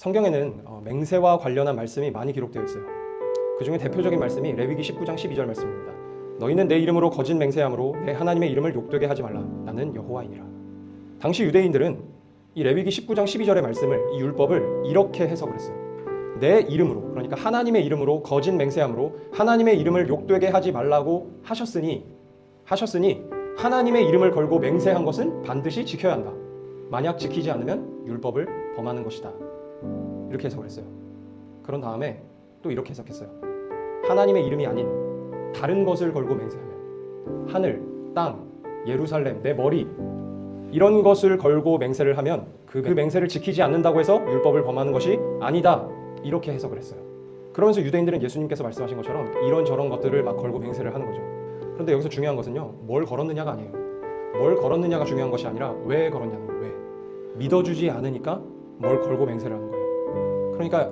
성경에는 어, 맹세와 관련한 말씀이 많이 기록되어 있어요. 그 중에 대표적인 말씀이 레위기 19장 12절 말씀입니다. 너희는 내 이름으로 거짓 맹세함으로 내 하나님의 이름을 욕되게 하지 말라. 나는 여호와이니라. 당시 유대인들은 이 레위기 19장 12절의 말씀을 이 율법을 이렇게 해석을 했어요. 내 이름으로 그러니까 하나님의 이름으로 거짓 맹세함으로 하나님의 이름을 욕되게 하지 말라고 하셨으니 하셨으니 하나님의 이름을 걸고 맹세한 것은 반드시 지켜야 한다. 만약 지키지 않으면 율법을 범하는 것이다. 이렇게 해석을 했어요. 그런 다음에 또 이렇게 해석했어요. 하나님의 이름이 아닌 다른 것을 걸고 맹세하면 하늘, 땅, 예루살렘, 내 머리 이런 것을 걸고 맹세를 하면 그, 그 맹세를 지키지 않는다고 해서 율법을 범하는 것이 아니다. 이렇게 해석을 했어요. 그러면서 유대인들은 예수님께서 말씀하신 것처럼 이런 저런 것들을 막 걸고 맹세를 하는 거죠. 그런데 여기서 중요한 것은요. 뭘 걸었느냐가 아니에요. 뭘 걸었느냐가 중요한 것이 아니라 왜 걸었냐는 거예요. 왜? 믿어주지 않으니까 뭘 걸고 맹세를 하는 거예요. 그러니까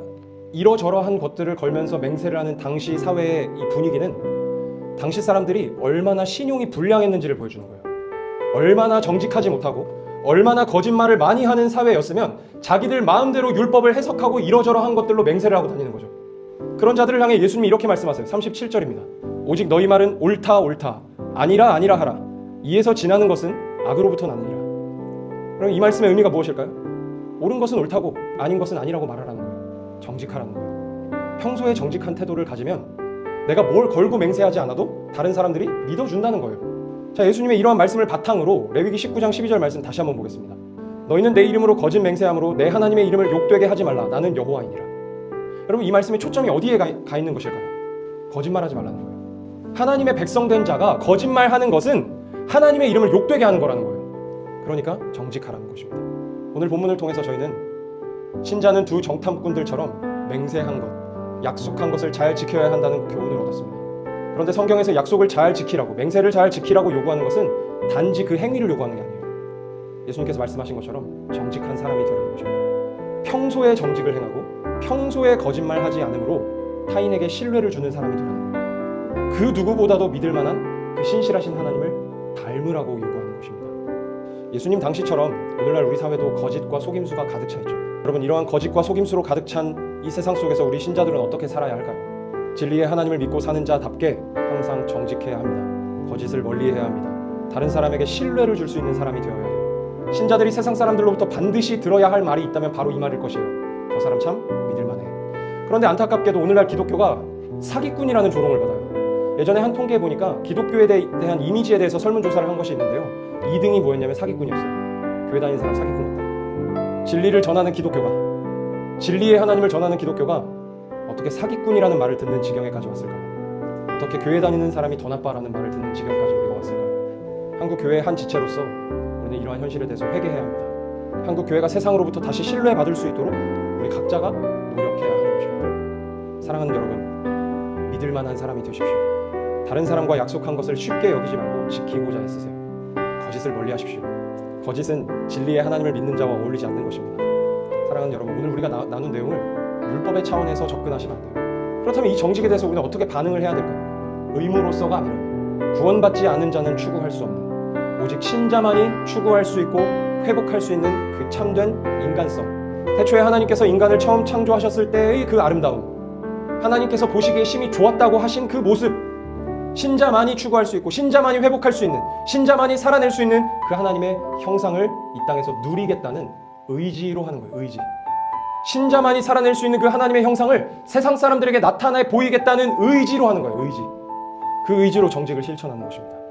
이러저러한 것들을 걸면서 맹세를 하는 당시 사회의 이 분위기는 당시 사람들이 얼마나 신용이 불량했는지를 보여주는 거예요. 얼마나 정직하지 못하고 얼마나 거짓말을 많이 하는 사회였으면 자기들 마음대로 율법을 해석하고 이러저러한 것들로 맹세를 하고 다니는 거죠. 그런 자들을 향해 예수님이 이렇게 말씀하세요. 37절입니다. 오직 너희 말은 옳다 옳다 아니라 아니라 하라. 이에서 지나는 것은 악으로부터 나느니라. 그럼 이 말씀의 의미가 무엇일까요? 옳은 것은 옳다고 아닌 것은 아니라고 말하라는 거예요. 정직하라는 거예요. 평소에 정직한 태도를 가지면 내가 뭘 걸고 맹세하지 않아도 다른 사람들이 믿어준다는 거예요. 자, 예수님의 이러한 말씀을 바탕으로 레위기 19장 12절 말씀 다시 한번 보겠습니다. 너희는 내 이름으로 거짓 맹세함으로 내 하나님의 이름을 욕되게 하지 말라. 나는 여호와이니라. 여러분 이 말씀의 초점이 어디에 가, 가 있는 것일까요? 거짓말하지 말라는 거예요. 하나님의 백성된 자가 거짓말하는 것은 하나님의 이름을 욕되게 하는 거라는 거예요. 그러니까 정직하라는 것입니다. 오늘 본문을 통해서 저희는 신자는 두 정탐꾼들처럼 맹세한 것, 약속한 것을 잘 지켜야 한다는 교훈을 얻었습니다. 그런데 성경에서 약속을 잘 지키라고, 맹세를 잘 지키라고 요구하는 것은 단지 그 행위를 요구하는 게 아니에요. 예수님께서 말씀하신 것처럼 정직한 사람이 되라는 것입니다. 평소에 정직을 행하고 평소에 거짓말하지 않으므로 타인에게 신뢰를 주는 사람이 되라는 거예요. 그 누구보다도 믿을 만한 그 신실하신 하나님을 닮으라고 요구하는 것입니다. 예수님 당시처럼 오늘날 우리 사회도 거짓과 속임수가 가득 차 있죠. 여러분 이러한 거짓과 속임수로 가득 찬 이 세상 속에서 우리 신자들은 어떻게 살아야 할까요? 진리의 하나님을 믿고 사는 자답게 항상 정직해야 합니다. 거짓을 멀리해야 합니다. 다른 사람에게 신뢰를 줄 수 있는 사람이 되어야 해요. 신자들이 세상 사람들로부터 반드시 들어야 할 말이 있다면 바로 이 말일 것이에요. 저 사람 참 믿을만해. 그런데 안타깝게도 오늘날 기독교가 사기꾼이라는 조롱을 받아요. 예전에 한 통계에 보니까 기독교에 대- 대한 이미지에 대해서 설문조사를 한 것이 있는데요. 2등이 뭐였냐면 사기꾼이었어요. 교회 다니는 사람 사기꾼이었다. 진리를 전하는 기독교가 진리의 하나님을 전하는 기독교가 어떻게 사기꾼이라는 말을 듣는 지경에 가져왔을까요? 어떻게 교회 다니는 사람이 더 나빠라는 말을 듣는 지경까지 우리가 왔을까요? 한국 교회의 한 지체로서 우리는 이러한 현실에 대해서 회개해야 합니다. 한국 교회가 세상으로부터 다시 신뢰받을 수 있도록 우리 각자가 노력해야 하는 것입니다. 사랑하는 여러분, 믿을 만한 사람이 되십시오. 다른 사람과 약속한 것을 쉽게 여기지 말고 지키고자 애쓰세요. 거짓을 멀리하십시오. 거짓은 진리의 하나님을 믿는 자와 어울리지 않는 것입니다. 사랑하는 여러분, 오늘 우리가 나, 나눈 내용을 율법의 차원에서 접근하시면 안 돼요. 그렇다면 이 정직에 대해서 우리는 어떻게 반응을 해야 될까요? 의무로서가 아니라 구원받지 않은 자는 추구할 수 없는 오직 신자만이 추구할 수 있고 회복할 수 있는 그 참된 인간성. 태초에 하나님께서 인간을 처음 창조하셨을 때의 그 아름다움. 하나님께서 보시기에 심히 좋았다고 하신 그 모습. 신자만이 추구할 수 있고 신자만이 회복할 수 있는 신자만이 살아낼 수 있는 그 하나님의 형상을 이 땅에서 누리겠다는 의지로 하는 거예요. 의지. 신자만이 살아낼 수 있는 그 하나님의 형상을 세상 사람들에게 나타내 보이겠다는 의지로 하는 거예요. 의지. 그 의지로 정직을 실천하는 것입니다.